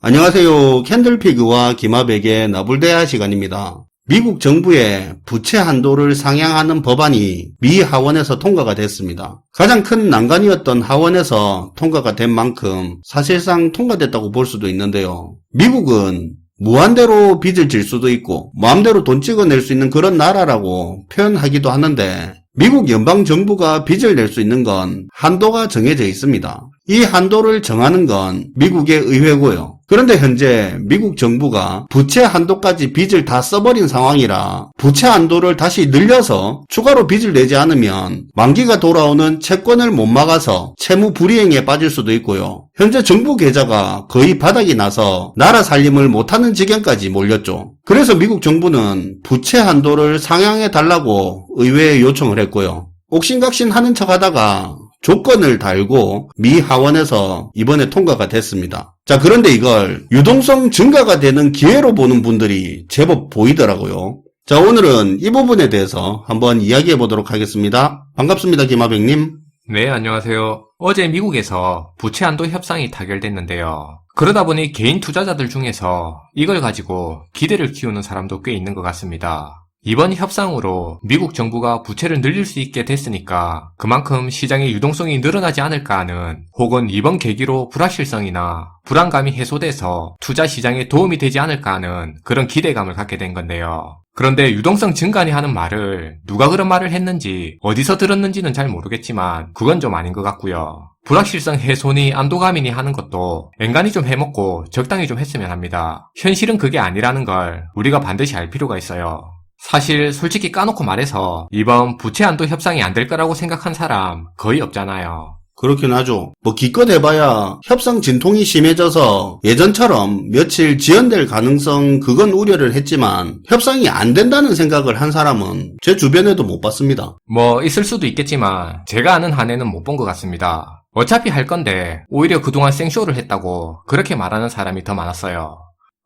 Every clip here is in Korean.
안녕하세요. 캔들피그와 김하백의 나불대화 시간입니다. 미국 정부의 부채 한도를 상향하는 법안이 미 하원에서 통과가 됐습니다. 가장 큰 난관이었던 하원에서 통과가 된 만큼 사실상 통과됐다고 볼 수도 있는데요. 미국은 무한대로 빚을 질 수도 있고 마음대로 돈 찍어낼 수 있는 그런 나라라고 표현하기도 하는데 미국 연방 정부가 빚을 낼 수 있는 건 한도가 정해져 있습니다. 이 한도를 정하는 건 미국의 의회고요. 그런데 현재 미국 정부가 부채 한도까지 빚을 다 써버린 상황이라 부채 한도를 다시 늘려서 추가로 빚을 내지 않으면 만기가 돌아오는 채권을 못 막아서 채무 불이행에 빠질 수도 있고요. 현재 정부 계좌가 거의 바닥이 나서 나라 살림을 못하는 지경까지 몰렸죠. 그래서 미국 정부는 부채 한도를 상향해 달라고 의회에 요청을 했고요. 옥신각신 하는 척 하다가 조건을 달고 미 하원에서 이번에 통과가 됐습니다. 자, 그런데 이걸 유동성 증가가 되는 기회로 보는 분들이 제법 보이더라고요. 자, 오늘은 이 부분에 대해서 한번 이야기해 보도록 하겠습니다. 반갑습니다, 김하백님. 네, 안녕하세요. 어제 미국에서 부채 한도 협상이 타결됐는데요. 그러다 보니 개인 투자자들 중에서 이걸 가지고 기대를 키우는 사람도 꽤 있는 것 같습니다. 이번 협상으로 미국 정부가 부채를 늘릴 수 있게 됐으니까 그만큼 시장의 유동성이 늘어나지 않을까 하는 혹은 이번 계기로 불확실성이나 불안감이 해소돼서 투자 시장에 도움이 되지 않을까 하는 그런 기대감을 갖게 된 건데요. 그런데 유동성 증가니 하는 말을 누가 그런 말을 했는지 어디서 들었는지는 잘 모르겠지만 그건 좀 아닌 것 같고요. 불확실성 해소니 안도감이니 하는 것도 앵간히 좀 해먹고 적당히 좀 했으면 합니다. 현실은 그게 아니라는 걸 우리가 반드시 알 필요가 있어요. 사실 솔직히 까놓고 말해서 이번 부채 한도 협상이 안 될 거라고 생각한 사람 거의 없잖아요. 그렇긴 하죠. 뭐 기껏 해봐야 협상 진통이 심해져서 예전처럼 며칠 지연될 가능성 그건 우려를 했지만 협상이 안 된다는 생각을 한 사람은 제 주변에도 못 봤습니다. 뭐 있을 수도 있겠지만 제가 아는 한에는 못 본 것 같습니다. 어차피 할 건데 오히려 그동안 생쇼를 했다고 그렇게 말하는 사람이 더 많았어요.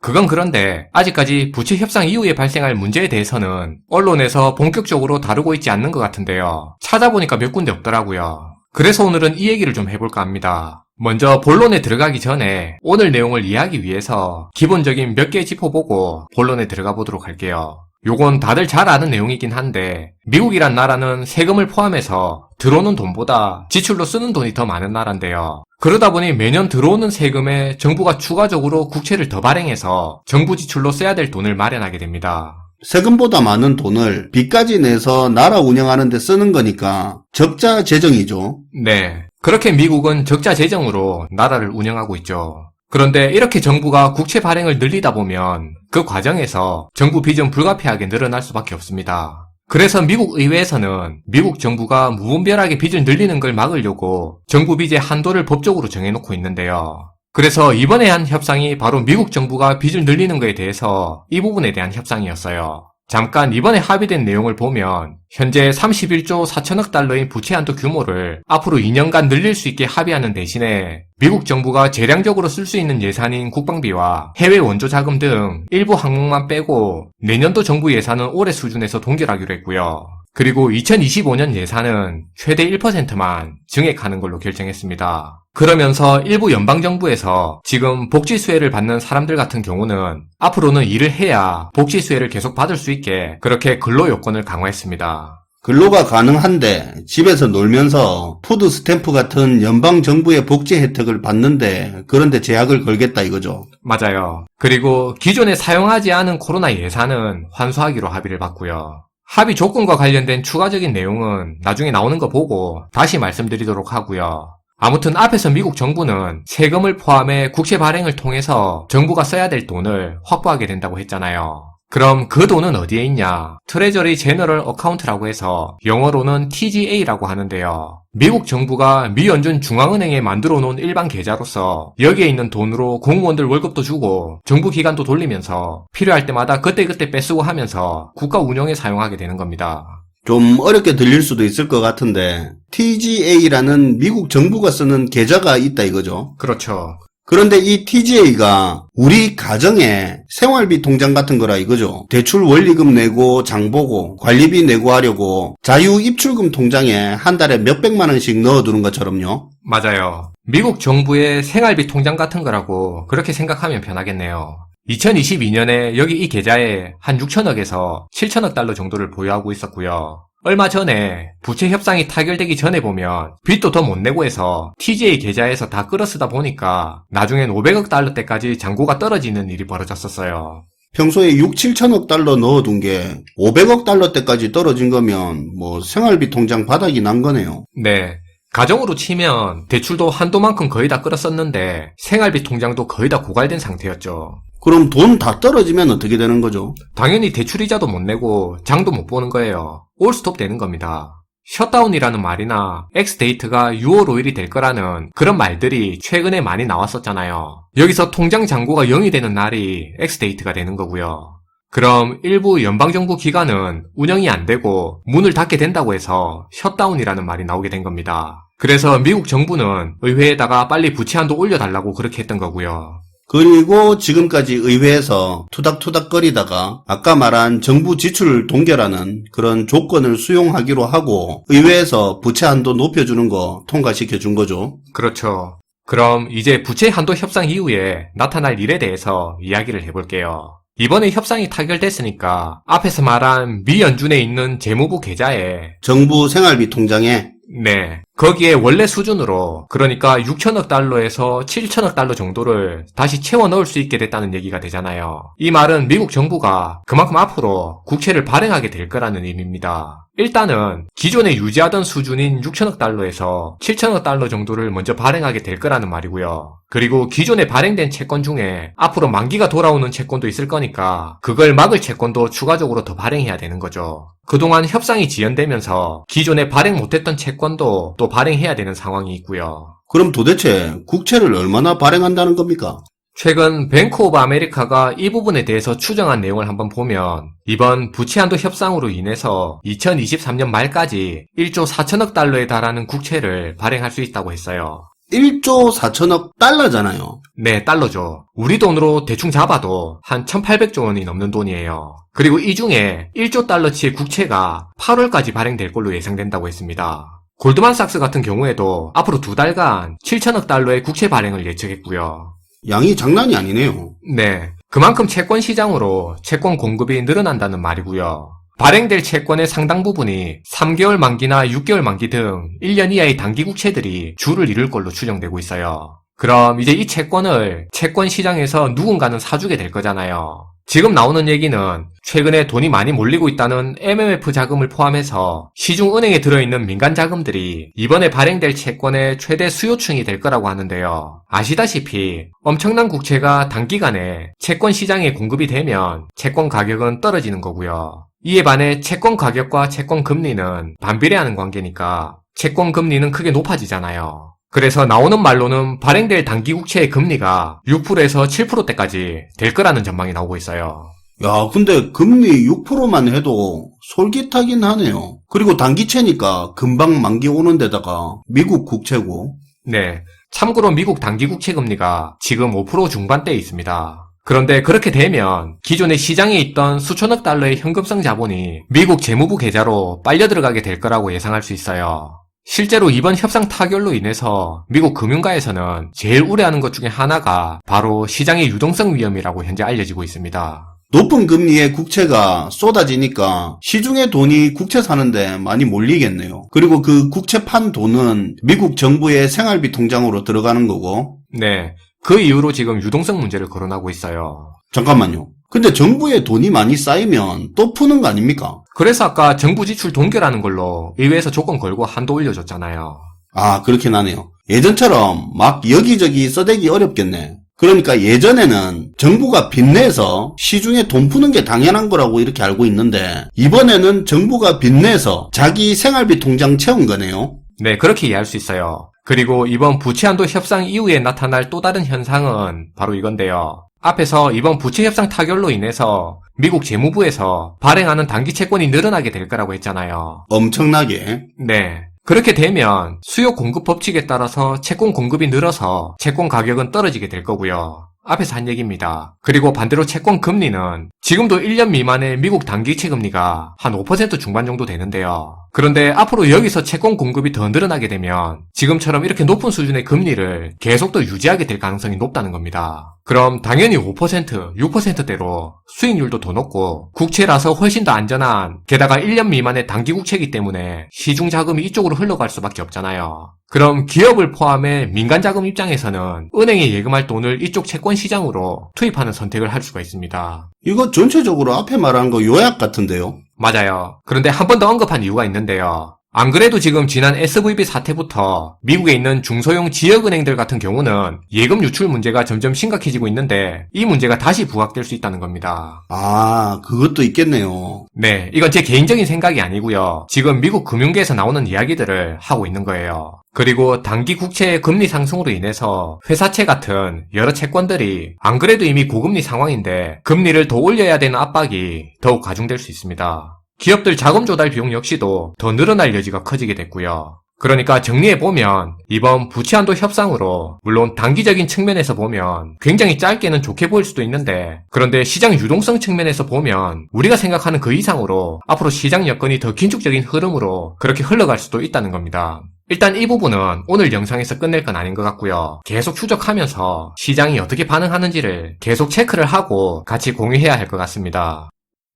그건 그런데 아직까지 부채 협상 이후에 발생할 문제에 대해서는 언론에서 본격적으로 다루고 있지 않는 것 같은데요. 찾아보니까 몇 군데 없더라고요. 그래서 오늘은 이 얘기를 좀 해볼까 합니다. 먼저 본론에 들어가기 전에 오늘 내용을 이해하기 위해서 기본적인 몇 개 짚어보고 본론에 들어가 보도록 할게요. 요건 다들 잘 아는 내용이긴 한데 미국이란 나라는 세금을 포함해서 들어오는 돈보다 지출로 쓰는 돈이 더 많은 나라인데요. 그러다 보니 매년 들어오는 세금에 정부가 추가적으로 국채를 더 발행해서 정부 지출로 써야 될 돈을 마련하게 됩니다. 세금보다 많은 돈을 빚까지 내서 나라 운영하는 데 쓰는 거니까 적자 재정이죠. 네. 그렇게 미국은 적자 재정으로 나라를 운영하고 있죠. 그런데 이렇게 정부가 국채 발행을 늘리다 보면 그 과정에서 정부 빚은 불가피하게 늘어날 수밖에 없습니다. 그래서 미국 의회에서는 미국 정부가 무분별하게 빚을 늘리는 걸 막으려고 정부 빚의 한도를 법적으로 정해놓고 있는데요. 그래서 이번에 한 협상이 바로 미국 정부가 빚을 늘리는 것에 대해서 이 부분에 대한 협상이었어요. 잠깐 이번에 합의된 내용을 보면 현재 31조 4천억 달러인 부채 한도 규모를 앞으로 2년간 늘릴 수 있게 합의하는 대신에 미국 정부가 재량적으로 쓸 수 있는 예산인 국방비와 해외 원조 자금 등 일부 항목만 빼고 내년도 정부 예산은 올해 수준에서 동결하기로 했고요. 그리고 2025년 예산은 최대 1%만 증액하는 걸로 결정했습니다. 그러면서 일부 연방정부에서 지금 복지수혜를 받는 사람들 같은 경우는 앞으로는 일을 해야 복지수혜를 계속 받을 수 있게 그렇게 근로 요건을 강화했습니다. 근로가 가능한데 집에서 놀면서 푸드 스탬프 같은 연방 정부의 복지 혜택을 받는데 그런데 제약을 걸겠다 이거죠. 맞아요. 그리고 기존에 사용하지 않은 코로나 예산은 환수하기로 합의를 봤고요. 합의 조건과 관련된 추가적인 내용은 나중에 나오는 거 보고 다시 말씀드리도록 하고요. 아무튼 앞에서 미국 정부는 세금을 포함해 국채 발행을 통해서 정부가 써야 될 돈을 확보하게 된다고 했잖아요. 그럼 그 돈은 어디에 있냐? 트레저리 제너럴 어카운트라고 해서 영어로는 TGA라고 하는데요. 미국 정부가 미 연준 중앙은행에 만들어 놓은 일반 계좌로서 여기에 있는 돈으로 공무원들 월급도 주고 정부 기관도 돌리면서 필요할 때마다 그때그때 빼쓰고 하면서 국가 운영에 사용하게 되는 겁니다. 좀 어렵게 들릴 수도 있을 것 같은데 TGA라는 미국 정부가 쓰는 계좌가 있다 이거죠. 그렇죠. 그런데 이 TGA가 우리 가정에 생활비 통장 같은 거라 이거죠. 대출 원리금 내고 장보고 관리비 내고 하려고 자유 입출금 통장에 한 달에 몇백만 원씩 넣어두는 것처럼요. 맞아요. 미국 정부의 생활비 통장 같은 거라고 그렇게 생각하면 편하겠네요. 2022년에 여기 이 계좌에 한 6천억에서 7천억 달러 정도를 보유하고 있었고요. 얼마 전에 부채 협상이 타결되기 전에 보면 빚도 더 못 내고 해서 TJ 계좌에서 다 끌어쓰다 보니까 나중엔 500억 달러대까지 잔고가 떨어지는 일이 벌어졌었어요. 평소에 6, 7천억 달러 넣어둔 게 500억 달러대까지 떨어진 거면 뭐 생활비 통장 바닥이 난 거네요. 네. 가정으로 치면 대출도 한도만큼 거의 다 끌었었는데 생활비 통장도 거의 다 고갈된 상태였죠. 그럼 돈 다 떨어지면 어떻게 되는 거죠? 당연히 대출이자도 못 내고 장도 못 보는 거예요. 올스톱 되는 겁니다. 셧다운이라는 말이나 엑스데이트가 6월 5일이 될 거라는 그런 말들이 최근에 많이 나왔었잖아요. 여기서 통장 잔고가 0이 되는 날이 엑스데이트가 되는 거고요. 그럼 일부 연방정부 기관은 운영이 안 되고 문을 닫게 된다고 해서 셧다운이라는 말이 나오게 된 겁니다. 그래서 미국 정부는 의회에다가 빨리 부채 한도 올려달라고 그렇게 했던 거고요. 그리고 지금까지 의회에서 투닥투닥거리다가 아까 말한 정부 지출 동결하는 그런 조건을 수용하기로 하고 의회에서 부채 한도 높여주는 거 통과시켜 준 거죠. 그렇죠. 그럼 이제 부채 한도 협상 이후에 나타날 일에 대해서 이야기를 해볼게요. 이번에 협상이 타결됐으니까 앞에서 말한 미 연준에 있는 재무부 계좌에 정부 생활비 통장에 네 거기에 원래 수준으로 그러니까 6천억 달러에서 7천억 달러 정도를 다시 채워 넣을 수 있게 됐다는 얘기가 되잖아요. 이 말은 미국 정부가 그만큼 앞으로 국채를 발행하게 될 거라는 의미입니다. 일단은 기존에 유지하던 수준인 6천억 달러에서 7천억 달러 정도를 먼저 발행하게 될 거라는 말이고요. 그리고 기존에 발행된 채권 중에 앞으로 만기가 돌아오는 채권도 있을 거니까 그걸 막을 채권도 추가적으로 더 발행해야 되는 거죠. 그동안 협상이 지연되면서 기존에 발행 못했던 채권도 또 발행해야 되는 상황이 있고요. 그럼 도대체 국채를 얼마나 발행한다는 겁니까? 최근 뱅크 오브 아메리카가 이 부분에 대해서 추정한 내용을 한번 보면 이번 부채 한도 협상으로 인해서 2023년 말까지 1조 4천억 달러에 달하는 국채를 발행할 수 있다고 했어요. 1조 4천억 달러잖아요. 네, 달러죠. 우리 돈으로 대충 잡아도 한 1800조 원이 넘는 돈이에요. 그리고 이 중에 1조 달러치의 국채가 8월까지 발행될 걸로 예상된다고 했습니다. 골드만삭스 같은 경우에도 앞으로 두 달간 7천억 달러의 국채 발행을 예측했고요. 양이 장난이 아니네요. 네. 그만큼 채권 시장으로 채권 공급이 늘어난다는 말이고요. 발행될 채권의 상당 부분이 3개월 만기나 6개월 만기 등 1년 이하의 단기 국채들이 주를 이룰 걸로 추정되고 있어요. 그럼 이제 이 채권을 채권 시장에서 누군가는 사주게 될 거잖아요. 지금 나오는 얘기는 최근에 돈이 많이 몰리고 있다는 MMF 자금을 포함해서 시중은행에 들어있는 민간 자금들이 이번에 발행될 채권의 최대 수요층이 될 거라고 하는데요. 아시다시피 엄청난 국채가 단기간에 채권 시장에 공급이 되면 채권 가격은 떨어지는 거고요. 이에 반해 채권 가격과 채권 금리는 반비례하는 관계니까 채권 금리는 크게 높아지잖아요. 그래서 나오는 말로는 발행될 단기 국채의 금리가 6%에서 7%대까지 될 거라는 전망이 나오고 있어요. 야, 근데 금리 6%만 해도 솔깃하긴 하네요. 그리고 단기채니까 금방 만기 오는 데다가 미국 국채고. 네. 참고로 미국 단기 국채 금리가 지금 5% 중반대에 있습니다. 그런데 그렇게 되면 기존의 시장에 있던 수천억 달러의 현금성 자본이 미국 재무부 계좌로 빨려 들어가게 될 거라고 예상할 수 있어요. 실제로 이번 협상 타결로 인해서 미국 금융가에서는 제일 우려하는 것 중에 하나가 바로 시장의 유동성 위험이라고 현재 알려지고 있습니다. 높은 금리의 국채가 쏟아지니까 시중에 돈이 국채 사는데 많이 몰리겠네요. 그리고 그 국채 판 돈은 미국 정부의 생활비 통장으로 들어가는 거고. 네. 그 이후로 지금 유동성 문제를 거론하고 있어요. 잠깐만요. 근데 정부에 돈이 많이 쌓이면 또 푸는 거 아닙니까? 그래서 아까 정부 지출 동결하는 걸로 의회에서 조건 걸고 한도 올려줬잖아요. 아, 그렇긴 하네요. 예전처럼 막 여기저기 써대기 어렵겠네. 그러니까 예전에는 정부가 빚내서 시중에 돈 푸는 게 당연한 거라고 이렇게 알고 있는데 이번에는 정부가 빚내서 자기 생활비 통장 채운 거네요. 네, 그렇게 이해할 수 있어요. 그리고 이번 부채 한도 협상 이후에 나타날 또 다른 현상은 바로 이건데요. 앞에서 이번 부채 협상 타결로 인해서 미국 재무부에서 발행하는 단기 채권이 늘어나게 될 거라고 했잖아요. 엄청나게. 네. 그렇게 되면 수요 공급 법칙에 따라서 채권 공급이 늘어서 채권 가격은 떨어지게 될 거고요. 앞에서 한 얘기입니다. 그리고 반대로 채권 금리는 지금도 1년 미만의 미국 단기채 금리가 한 5% 중반 정도 되는데요. 그런데 앞으로 여기서 채권 공급이 더 늘어나게 되면 지금처럼 이렇게 높은 수준의 금리를 계속 더 유지하게 될 가능성이 높다는 겁니다. 그럼 당연히 5%, 6%대로 수익률도 더 높고 국채라서 훨씬 더 안전한 게다가 1년 미만의 단기 국채이기 때문에 시중 자금이 이쪽으로 흘러갈 수밖에 없잖아요. 그럼 기업을 포함해 민간 자금 입장에서는 은행에 예금할 돈을 이쪽 채권 시장으로 투입하는 선택을 할 수가 있습니다. 이거 전체적으로 앞에 말한 거 요약 같은데요? 맞아요. 그런데 한 번 더 언급한 이유가 있는데요. 안 그래도 지금 지난 SVB 사태부터 미국에 있는 중소형 지역은행들 같은 경우는 예금 유출 문제가 점점 심각해지고 있는데 이 문제가 다시 부각될 수 있다는 겁니다. 아, 그것도 있겠네요. 네, 이건 제 개인적인 생각이 아니고요. 지금 미국 금융계에서 나오는 이야기들을 하고 있는 거예요. 그리고 단기 국채의 금리 상승으로 인해서 회사채 같은 여러 채권들이 안 그래도 이미 고금리 상황인데 금리를 더 올려야 되는 압박이 더욱 가중될 수 있습니다. 기업들 자금 조달 비용 역시도 더 늘어날 여지가 커지게 됐고요. 그러니까 정리해보면 이번 부채한도 협상으로 물론 단기적인 측면에서 보면 굉장히 짧게는 좋게 보일 수도 있는데 그런데 시장 유동성 측면에서 보면 우리가 생각하는 그 이상으로 앞으로 시장 여건이 더 긴축적인 흐름으로 그렇게 흘러갈 수도 있다는 겁니다. 일단 이 부분은 오늘 영상에서 끝낼 건 아닌 것 같고요. 계속 추적하면서 시장이 어떻게 반응하는지를 계속 체크를 하고 같이 공유해야 할 것 같습니다.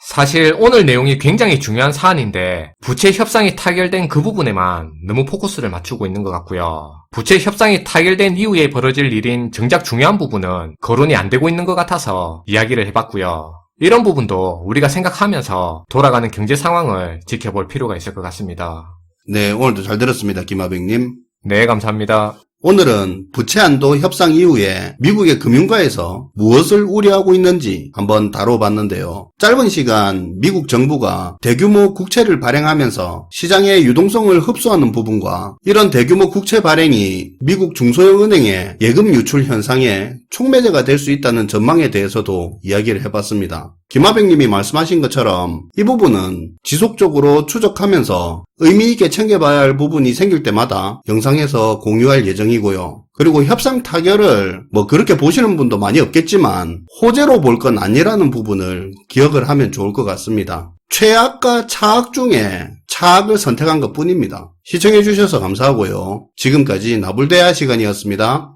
사실 오늘 내용이 굉장히 중요한 사안인데 부채 협상이 타결된 그 부분에만 너무 포커스를 맞추고 있는 것 같고요. 부채 협상이 타결된 이후에 벌어질 일인 정작 중요한 부분은 거론이 안 되고 있는 것 같아서 이야기를 해봤고요. 이런 부분도 우리가 생각하면서 돌아가는 경제 상황을 지켜볼 필요가 있을 것 같습니다. 네, 오늘도 잘 들었습니다, 김하백님. 네, 감사합니다. 오늘은 부채 한도 협상 이후에 미국의 금융가에서 무엇을 우려하고 있는지 한번 다뤄봤는데요. 짧은 시간 미국 정부가 대규모 국채를 발행하면서 시장의 유동성을 흡수하는 부분과 이런 대규모 국채 발행이 미국 중소형 은행의 예금 유출 현상에 촉매제가 될 수 있다는 전망에 대해서도 이야기를 해봤습니다. 김하백님이 말씀하신 것처럼 이 부분은 지속적으로 추적하면서 의미 있게 챙겨봐야 할 부분이 생길 때마다 영상에서 공유할 예정이고요. 그리고 협상 타결을 뭐 그렇게 보시는 분도 많이 없겠지만 호재로 볼 건 아니라는 부분을 기억을 하면 좋을 것 같습니다. 최악과 차악 중에 차악을 선택한 것 뿐입니다. 시청해주셔서 감사하고요. 지금까지 나불대야 시간이었습니다.